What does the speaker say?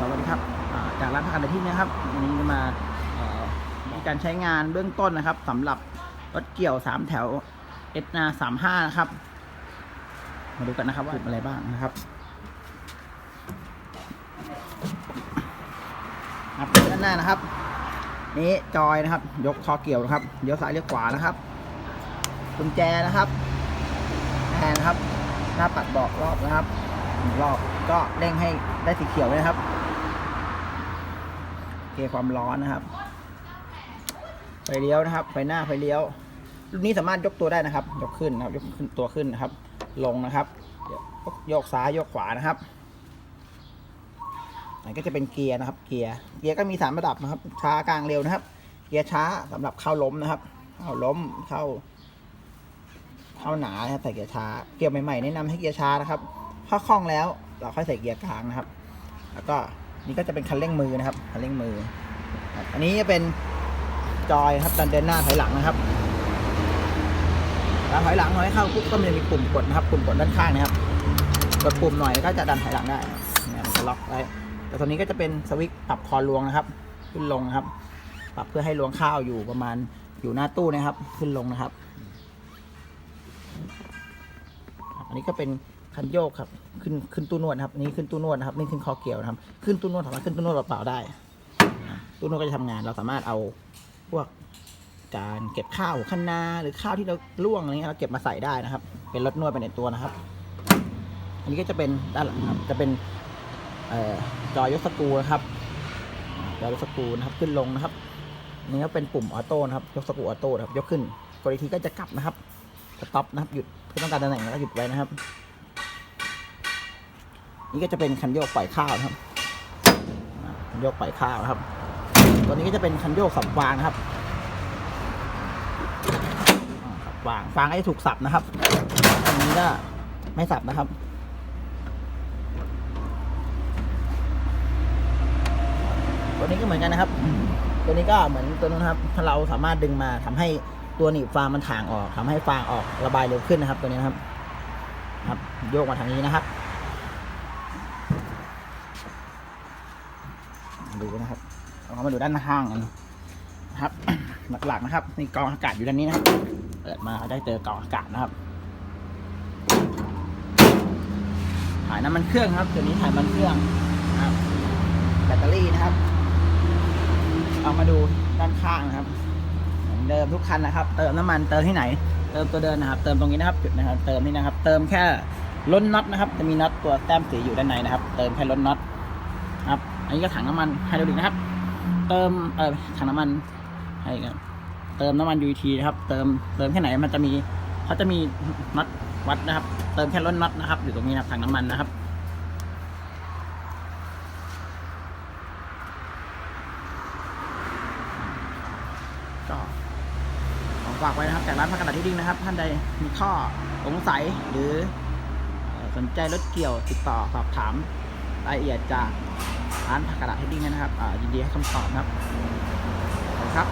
สวัสดีครับจากร้านพักกันที่นะครับวันนี้จะมามีการใช้งานเบื้องต้นนะครับสำหรับรถเกี่ยวสามแถวเอสนาสามห้านะครับ มาดูกันนะครับว่าอะไรบ้างนะครับครับด้านหน้านะครับ นี้จอยนะครับ ยกคอเกี่ยวนะครับเลี้ยวซ้ายเลี้ยวขวานะครับกุญแจนะครับแอนนะครับ หน้าปัดเบอกรอบนะครับรอบก็เร่งให้ได้สีเขียวเลยครับ กความร้อนนะครับ ไฟเลี้ยวนะครับ ไฟหน้าไฟเลี้ยว รุ่นนี้สามารถยกตัวได้นะครับ ยกขึ้นนะครับ ยกขึ้นตัวขึ้นนะครับ ลงนะครับยวโยกซ้ายโยกขวานะครับอันก็จะเป็นเกียร์นะครับ เกียร์ เกียร์ก็มีสามระดับนะครับ ช้ากลางเร็วนะครับ เกียร์ช้าสำหรับเข้าล้มนะครับ เข้าล้ม เข้า เข้าหนานะครับ ใส่เกียร์ช้า เกียร์ใหม่ๆแนะนำให้เกียร์ช้านะครับ ถ้าคล่องแล้วเราค่อยใส่เกียร์กลางนะครับ แล้วก็ นี่ก็จะเป็นคันเร่งมือนะครับคันเร่งมือ อันนี้จะเป็นจอยครับดันเดินหน้าถอยหลังนะครับดันถอยหลังถอยเข้าปุ๊บก็มันจะมีปุ่มกดนะครับปุ่มกดด้านข้างนะครับกดปุ่มหน่อยก็จะดันถอยหลังได้เนี่ยมันจะล็อกไว้แต่ตัวนี้ก็จะเป็นสวิตช์ปรับคอลวงนะครับ ขึ้นลงนะครับ ปรับเพื่อให้ลวงข้าวอยู่ประมาณอยู่หน้าตู้นะครับ ขึ้นลงนะครับ อันนี้ก็เป็นคันโยกครับ ขึ้นขึ้นตู้นวดครับอันนี้ขึ้นตู้นวดนะครับนี่ขึ้นคอเกี่ยวนะครับ ขึ้นตู้นวดสามารถขึ้นตู้นวดเปล่าๆได้ตู้นวดก็จะทำงานเราสามารถเอาพวกการเก็บข้าวข้างนาหรือข้าวที่เราล่วงอะไรเงี้ยเราเก็บมาใส่ได้นะครับ เป็นรถนวดไปในตัวนะครับ อันนี้ก็จะเป็นด้านหลังครับจะเป็นออจอยยกสกูนะครับจอยยกสกูนะครับขึ้นลงนะครับนี่ก็เป็นปุ่มออโต้นะครับยกสกูออโต้ครับยกขึ้นกดอีกทีก็จะกลับนะครับสต็อปนะครับหยุดเพื่อต้องการตำแหน่งแล้วหยุดไว้นะครับ นี่ก็จะเป็นคันโยกปล่อยข้าวนะครับคันโยกปล่อยข้าวนะครับ ตัวนี้ก็จะเป็นคันโยกสับฟางนะครับสับฟางฟางก็จะถูกสับนะครับอันนี้ก็ไม่สับนะครับตัวนี้ก็เหมือนกันนะครับ ตัวนี้ก็เหมือนตัวนู้นครับถ้าเราสามารถดึงมาทำให้ตัวหนีบฟางมันถ่างออกทำให้ฟางออกระบายเร็วขึ้นนะครับ ตัวนี้นะครับ ครับ โยกมาทางนี้นะครับ ดูนะครับเรา มาดูด้านข้างกันนะครับ หลักๆนะครับนี่กองอากาศอยู่ด้านนี้นะครับเปิดมาได้เจอกองอากาศนะครับถ่ายน้ำมันเครื่องครับตัวนี้ถ่ายน้ำมันเครื่องนะครับแบตเตอรี่นะครับ เอามาดูด้านข้างนะครับเหมือนเดิมทุกคันนะครับ เติมน้ำมันเติมที่ไหน เติมตัวเดินนะครับ เติมตรงนี้นะครับจุดนะครับ เติมนี่นะครับ เติมแค่ล้นน็อตนะครับ จะมีน็อตตัวแต้มสีอยู่ด้านในนะครับ เติมแค่ล้นน็อตครับ อันนี้ก็ถังน้ำมันไฮดรอลิกนะครับ เติมเออถังน้ำมันให้กันเติมน้ำมัน UT นะครับ เติมเติมแค่ไหนมันจะมีเขาจะมีน็อตวัดนะครับ เติมแค่ล้นน็อตนะครับ อยู่ตรงนี้นะถังน้ำมันนะครับก็ขอฝากไว้นะครับจากร้านพักกระดาษที่ดิ้งนะครับ ท่านใดมีข้อสงสัยหรือเอ่อสนใจรถเกี่ยวติดต่อสอบถามรายละเอียดจาก ร้านผักกระดาษเฮดดิ้งนะครับอ่ายินดีให้คำตอบนะครับครับ